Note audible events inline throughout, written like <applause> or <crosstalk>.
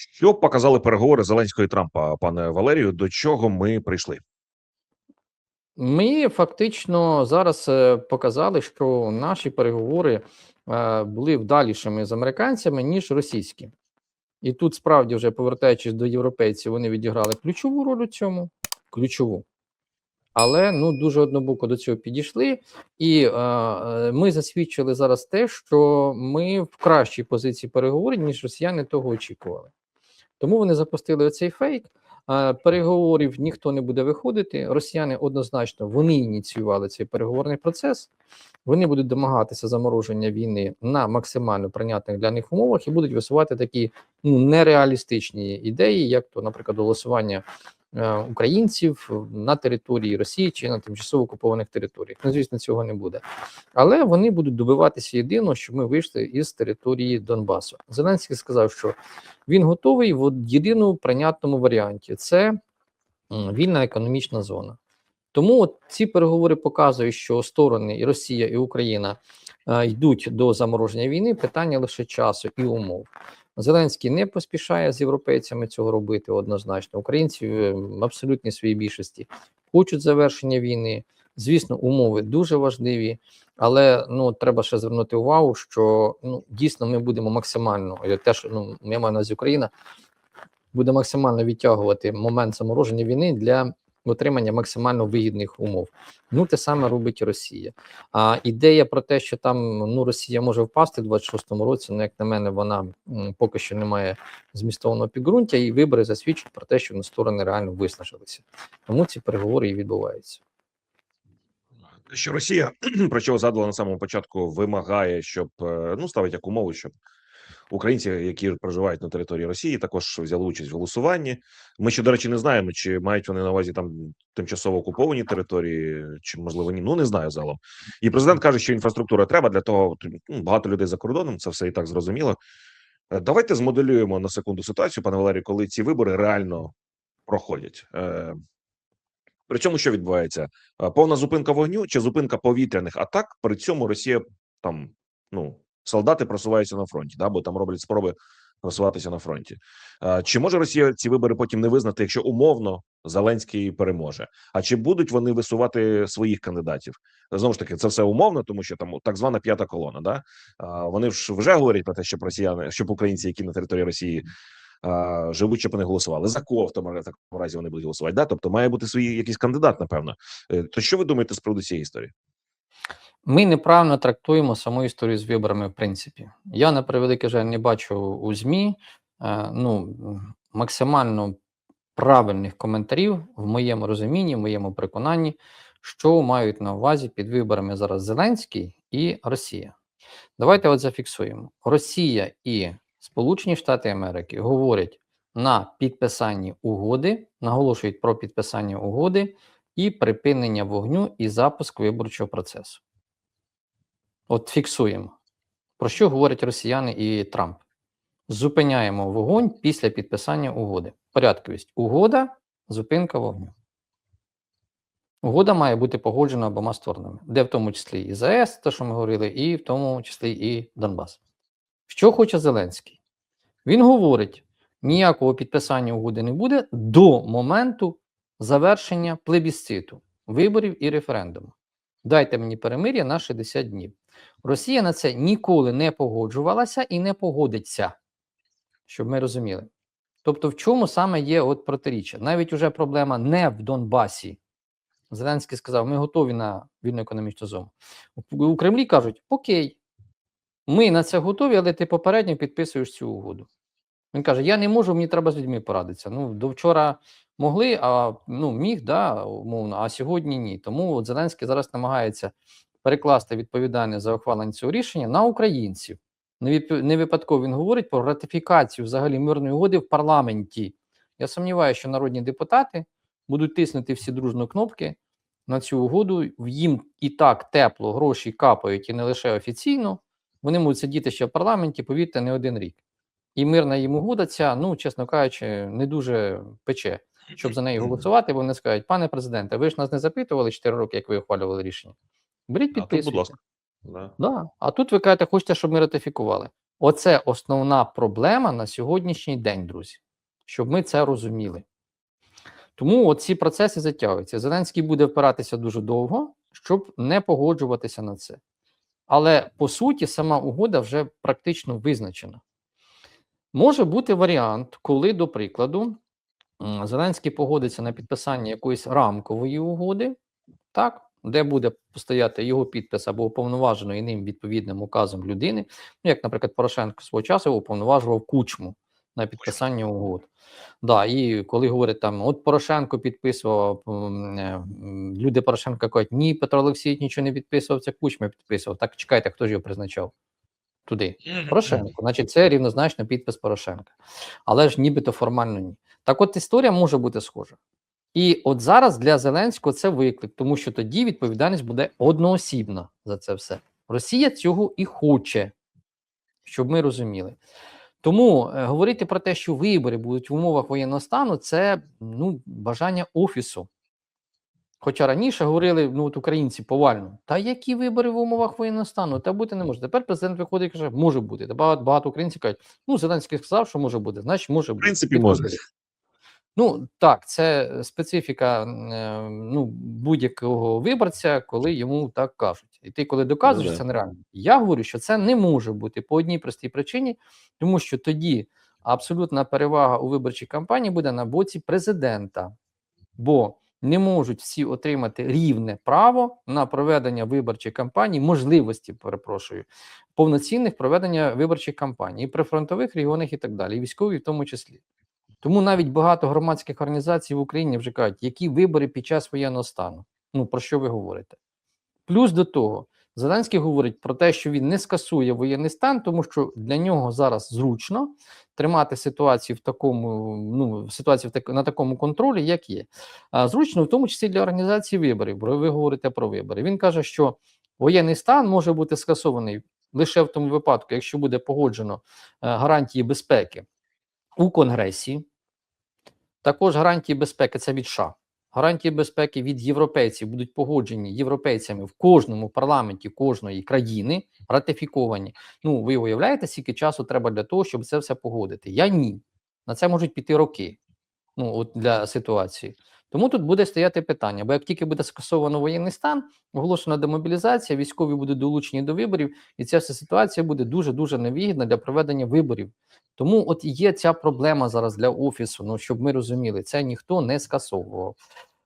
Що показали переговори Зеленського і Трампа, пане Валерію? До чого ми прийшли? Ми фактично зараз е, показали, що наші переговори е, були вдалішими з американцями, ніж російські. І тут справді, вже повертаючись до європейців, вони відіграли ключову роль у цьому. Ключову. Але ну дуже однобоко до цього підійшли, і е, е, ми засвідчили зараз те, що ми в кращій позиції переговорів, ніж росіяни того очікували. Тому вони запустили оцей фейк. Переговорів ніхто не буде виходити. Росіяни однозначно вони ініціювали цей переговорний процес. Вони будуть домагатися замороження війни на максимально прийнятних для них умовах і будуть висувати такі ну, нереалістичні ідеї, як то, наприклад, голосування українців на території Росії чи на тимчасово окупованих територіях. Ну, звісно, цього не буде. Але вони будуть добиватися єдиного, щоб ми вийшли із території Донбасу. Зеленський сказав, що він готовий в єдиному прийнятному варіанті це вільна економічна зона. Тому от ці переговори показують, що сторони і Росія, і Україна е, йдуть до замороження війни. Питання лише часу і умов. Зеленський не поспішає з європейцями цього робити однозначно. Українці в абсолютній своїй більшості хочуть завершення війни. Звісно, умови дуже важливі, але ну треба ще звернути увагу, що ну дійсно ми будемо максимально я теж ну я маю на увазі Україна буде максимально відтягувати момент замороження війни для отримання максимально вигідних умов. Ну те саме робить Росія. А ідея про те, що там ну Росія може впасти в 26-му році, ну як на мене, вона м, поки що не має змістовного підґрунтя, і вибори засвідчують про те, що на сторони реально виснажилися. Тому ці переговори і відбуваються. Що Росія, <clears throat> про що ви згадували на самому початку, вимагає, щоб е, ну ставить як умову, щоб українці, які проживають на території Росії, також взяли участь в голосуванні. Ми ще, до речі, не знаємо, чи мають вони на увазі там тимчасово окуповані території, чи можливо ні. Ну не знаю залом. І президент каже, що інфраструктура треба для того. ну, багато людей за кордоном. Це все і так зрозуміло. Е, Давайте змоделюємо на секунду ситуацію, пане Валерію, коли ці вибори реально проходять. Е, При цьому що відбувається? Е, Повна зупинка вогню чи зупинка повітряних атак. При цьому Росія там ну солдати просуваються на фронті, да, бо там роблять спроби просуватися на фронті. Чи може Росія ці вибори потім не визнати, якщо умовно Зеленський переможе? А чи будуть вони висувати своїх кандидатів? Знову ж таки, це все умовно, тому що там так звана п'ята колона. Да? Вони ж вже говорять про те, щоб росіяни, щоб українці, які на території Росії живуть, щоб вони голосували. За кого в тому разі вони будуть голосувати? Да? Тобто має бути свій якийсь кандидат, напевно. Е, То що ви думаєте з приводу цієї історії? Ми неправильно трактуємо саму історію з виборами, в принципі. Я, на превеликий жаль, не бачу у ЗМІ е, ну, максимально правильних коментарів в моєму розумінні, в моєму переконанні, що мають на увазі під виборами зараз Зеленський і Росія. Давайте от зафіксуємо: Росія і Сполучені Штати Америки говорять на підписанні угоди, наголошують про підписання угоди і припинення вогню і запуск виборчого процесу. От фіксуємо. Про що говорять росіяни і Трамп? Зупиняємо вогонь після підписання угоди. Порядковість. Угода, зупинка вогню. Угода має бути погоджена обома сторонами, де в тому числі і ЗАЕС, те, що ми говорили, і в тому числі і Донбас. Що хоче Зеленський? Він говорить: ніякого підписання угоди не буде до моменту завершення плебісциту, виборів і референдуму. Дайте мені перемир'я на 60 днів. Росія на це ніколи не погоджувалася і не погодиться, щоб ми розуміли. Тобто, в чому саме є от протиріччя? Навіть уже проблема не в Донбасі. Зеленський сказав: ми готові на вільну економічну зону. У- Кремлі кажуть: Окей, ми на це готові, але ти попередньо підписуєш цю угоду. Він каже: Я не можу, мені треба з людьми порадитися. Ну, до вчора могли, а ну міг, да, умовно, а сьогодні ні. Тому от Зеленський зараз намагається перекласти відповідальність за ухвалення цього рішення на українців. Не, випадково він говорить про ратифікацію взагалі мирної угоди в парламенті. Я сумніваюся, що народні депутати будуть тиснути всі дружно кнопки на цю угоду. Їм і так тепло, гроші капають і не лише офіційно. Вони можуть сидіти ще в парламенті, повірте, не один рік. І мирна їм угода ця, ну, чесно кажучи, не дуже пече, щоб за неї голосувати, бо вони скажуть, пане президенте, ви ж нас не запитували 4 роки, як ви ухвалювали рішення. Беріть А тут, будь ласка. Да. Да. А тут ви кажете, хочете, щоб ми ратифікували. Оце основна проблема на сьогоднішній день, друзі, щоб ми це розуміли. Тому ці процеси затягуються. Зеленський буде впиратися дуже довго, щоб не погоджуватися на це. Але по суті, сама угода вже практично визначена. Може бути варіант, коли, до прикладу, Зеленський погодиться на підписання якоїсь рамкової угоди, так, де буде стояти його підпис або уповноваженої ним відповідним указом людини, ну, як, наприклад, Порошенко свого часу уповноважував кучму на підписання угод. Да, і коли говорять там, от Порошенко підписував, е, люди Порошенка кажуть, ні, Петро Олексійович нічого не підписував, це кучма підписував. Так чекайте, хто ж його призначав туди? Порошенко. Значить, це рівнозначно підпис Порошенка. Але ж нібито формально ні. Так от історія може бути схожа. І от зараз для Зеленського це виклик, тому що тоді відповідальність буде одноосібна за це все. Росія цього і хоче, щоб ми розуміли. Тому е, говорити про те, що вибори будуть в умовах воєнного стану, це ну, бажання офісу. Хоча раніше говорили, ну от українці повально, та які вибори в умовах воєнного стану? Та бути не може. Тепер президент виходить і каже, може бути. Та багато, багато українців кажуть, ну Зеленський сказав, що може бути, значить може В бути. принципі, може. Ну так, це специфіка е, ну, будь-якого виборця, коли йому так кажуть. І ти, коли доказуєш, Ну це нереально. Я говорю, що це не може бути по одній простій причині, тому що тоді абсолютна перевага у виборчій кампанії буде на боці президента, бо не можуть всі отримати рівне право на проведення виборчих кампаній, можливості, перепрошую, повноцінних проведення виборчих кампаній і при фронтових регіонах і так далі, і військові в тому числі. Тому навіть багато громадських організацій в Україні вже кажуть, які вибори під час воєнного стану. Ну про що ви говорите? Плюс до того, Зеленський говорить про те, що він не скасує воєнний стан, тому що для нього зараз зручно тримати ситуацію в такому, ну ситуацію на такому контролі, як є. А зручно, в тому числі для організації виборів. Бо ви говорите про вибори. Він каже, що воєнний стан може бути скасований лише в тому випадку, якщо буде погоджено е, гарантії безпеки у Конгресі. Також гарантії безпеки це від США. Гарантії безпеки від європейців будуть погоджені європейцями в кожному парламенті кожної країни, ратифіковані. Ну, ви уявляєте, скільки часу треба для того, щоб це все погодити? Я ні. На це можуть піти роки. Ну, от для ситуації. Тому тут буде стояти питання: бо як тільки буде скасовано воєнний стан, оголошена демобілізація, військові будуть долучені до виборів, і ця вся ситуація буде дуже дуже невигідна для проведення виборів. Тому от є ця проблема зараз для офісу. Ну щоб ми розуміли, це ніхто не скасовував.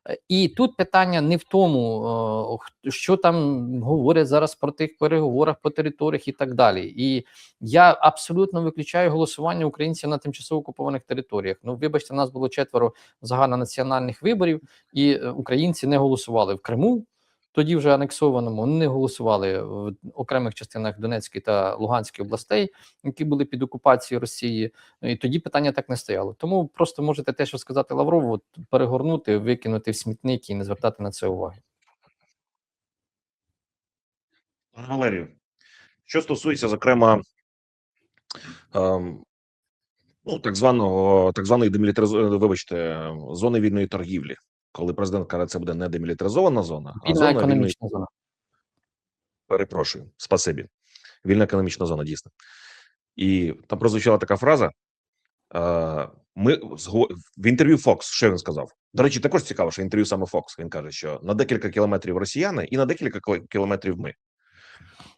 Е, І тут питання не в тому, е, що там говорять зараз про тих переговорах по територіях і так далі. І я абсолютно виключаю голосування українців на тимчасово окупованих територіях. Ну, вибачте, нас було четверо загальнонаціональних виборів, і е, українці не голосували в Криму. Тоді вже анексованому не голосували в окремих частинах Донецької та Луганської областей, які були під окупацією Росії. І тоді питання так не стояло. Тому просто можете те, що сказати Лаврову, перегорнути, викинути в смітник і не звертати на це уваги. Валерію, що стосується, зокрема, ем, ну, так званого, так званої демілітаризованої, вибачте, зони вільної торгівлі, коли президент каже, це буде не демілітаризована зона, а Вільна зона економічна зона. Перепрошую, спасибі. Вільна економічна зона, дійсно. І там прозвучала така фраза. Е, ми в інтерв'ю Fox, що він сказав? До речі, також цікаво, що інтерв'ю саме Fox. Він каже, що на декілька кілометрів росіяни і на декілька кілометрів ми.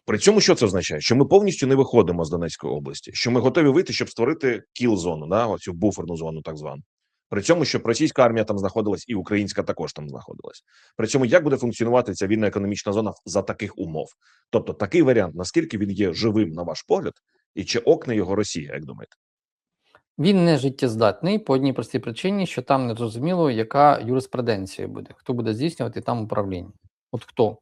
При цьому що це означає? Що ми повністю не виходимо з Донецької області, що ми готові вийти, щоб створити кіл-зону, да, оцю буферну зону, так звану. При цьому, щоб російська армія там знаходилась, і українська також там знаходилась. При цьому як буде функціонувати ця вільна економічна зона за таких умов? Тобто такий варіант, наскільки він є живим, на ваш погляд, і чи окне його Росія, як думаєте? Він не життєздатний по одній простій причині, що там не зрозуміло, яка юриспруденція буде, хто буде здійснювати там управління. От хто?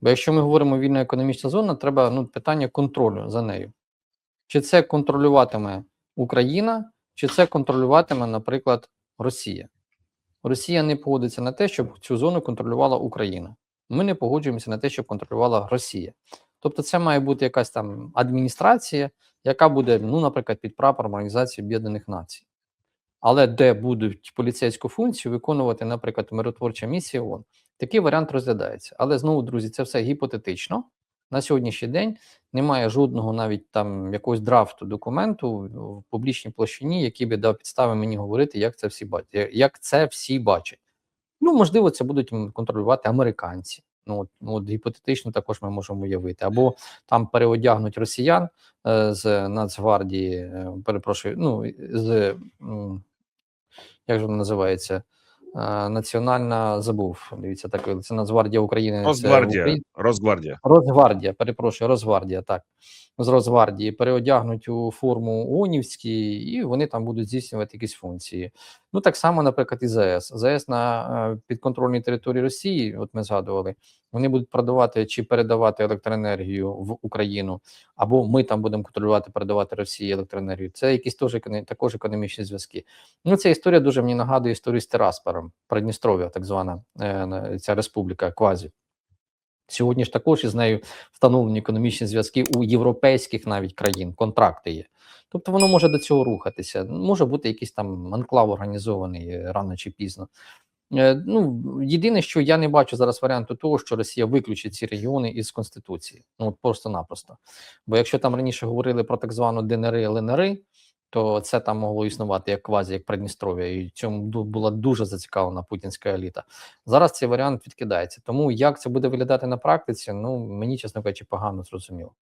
Бо якщо ми говоримо вільна економічна зона, треба ну, питання контролю за нею. Чи це контролюватиме Україна, чи це контролюватиме, наприклад, Росія? Росія не погодиться на те, щоб цю зону контролювала Україна. Ми не погоджуємося на те, щоб контролювала Росія. Тобто, це має бути якась там адміністрація, яка буде, ну, наприклад, під прапором Організації Об'єднаних Націй. Але де будуть поліцейську функцію виконувати, наприклад, миротворча місія ООН. Такий варіант розглядається. Але знову, друзі, це все гіпотетично. На сьогоднішній день немає жодного навіть там якогось драфту документу в публічній площині, який би дав підстави мені говорити, як це всі бачать. Як це всі бачать. Ну, можливо, це будуть контролювати американці. Ну, от, ну, от гіпотетично також ми можемо уявити. Або там переодягнуть росіян е, з Нацгвардії, е, перепрошую, ну, з м, як же вона називається? Національна забув. Дивіться, так це Нацгвардія України. це Росгвардія. Розгвардія, Росгвардія. Росгвардія, перепрошую, Росгвардія, так. З Росгвардії переодягнуть у форму унівські, і вони там будуть здійснювати якісь функції. Ну, так само, наприклад, і ЗАЕС. ЗАЕС на е, підконтрольній території Росії, от ми згадували, вони будуть продавати чи передавати електроенергію в Україну, або ми там будемо контролювати, передавати Росії електроенергію. Це якісь теж також економічні зв'язки. Ну, ця історія дуже мені нагадує історію з Тераспером, Придністров'я, так звана е, ця республіка Квазі. Сьогодні ж також із нею встановлені економічні зв'язки у європейських навіть країн, контракти є. Тобто воно може до цього рухатися. Може бути якийсь там анклав організований е, рано чи пізно. Е, Ну, єдине, що я не бачу зараз варіанту того, що Росія виключить ці регіони із Конституції. Ну, от просто-напросто. Бо якщо там раніше говорили про так звану ДНР і ЛНР, то це там могло існувати як квазі, як Придністров'я, і цьому була дуже зацікавлена путінська еліта. Зараз цей варіант відкидається. Тому як це буде виглядати на практиці, ну мені, чесно кажучи, погано зрозуміло.